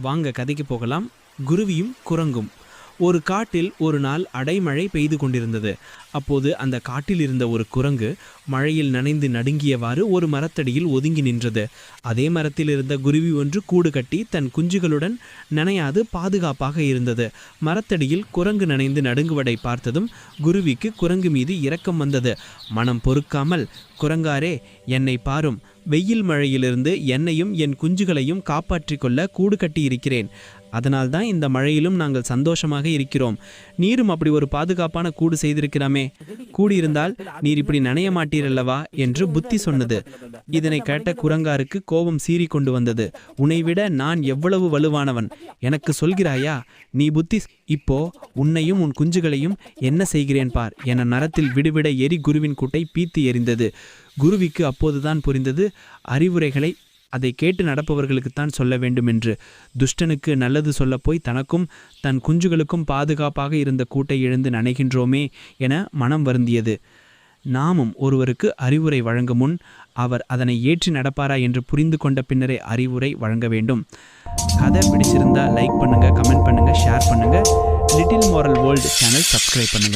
வாங்க கதைக்கு போகலாம். குருவியும் குரங்கும். ஒரு காட்டில் ஒரு நாள் அடைமழை பெய்து கொண்டிருந்தது. அப்போது அந்த காட்டில் இருந்த ஒரு குரங்கு மழையில் நனைந்து நடுங்கியவாறு ஒரு மரத்தடியில் ஒதுங்கி நின்றது. அதே மரத்தில் இருந்த குருவி ஒன்று கூடு கட்டி தன் குஞ்சுகளுடன் நனையாது பாதுகாப்பாக இருந்தது. மரத்தடியில் குரங்கு நனைந்து நடுங்குவதை பார்த்ததும் குருவிக்கு குரங்கு மீது இரக்கம் வந்தது. மனம் பொறுக்காமல் குரங்காரே என்னை பாரும். வெயில் மழையிலிருந்து என்னையும் என் குஞ்சுகளையும் காப்பாற்றிக் கொள்ள கூடு கட்டி இருக்கிறேன் அதனால்தான் இந்த மழையிலும் நாங்கள் சந்தோஷமாக இருக்கிறோம். நீரும் அப்படி ஒரு பாதுகாப்பான கூடு செய்திருக்கிறாமே. கூடியிருந்தால் நீர் இப்படி நனைய மாட்டீரல்லவா என்று புத்தி சொன்னது. இதனை கேட்ட குரங்காருக்கு கோபம் சீறி கொண்டு வந்தது. உன்னை விட நான் எவ்வளவு வலுவானவன்? எனக்கு சொல்கிறாயா? நீ புத்தி இப்போ உன்னையும் உன் குஞ்சுகளையும் என்ன செய்கிறேன் பார்? என நரத்தில் விடுவிட எரி குருவின் கூட்டை பீத்து எறிந்தது. குருவிக்கு அப்போதுதான் புரிந்தது அறிவுரைகளை அதை கேட்டு நடப்பவர்களுக்குத்தான் சொல்ல வேண்டும் என்று துஷ்டனுக்கு நல்லது சொல்லப்போய் தனக்கும் தன் குஞ்சுகளுக்கும் பாதுகாப்பாக இருந்த கூட்டை இழந்து நனைகின்றோமே என மனம் வருந்தியது. நாமும் ஒருவருக்கு அறிவுரை வழங்கும் முன் அவர் அதனை ஏற்றி நடப்பாரா என்று புரிந்து கொண்ட பின்னரே அறிவுரை வழங்க வேண்டும். கதை பிடிச்சிருந்தா லைக் பண்ணுங்கள் கமெண்ட் பண்ணுங்கள் ஷேர் பண்ணுங்கள் little moral world channel subscribe பண்ணுங்கள்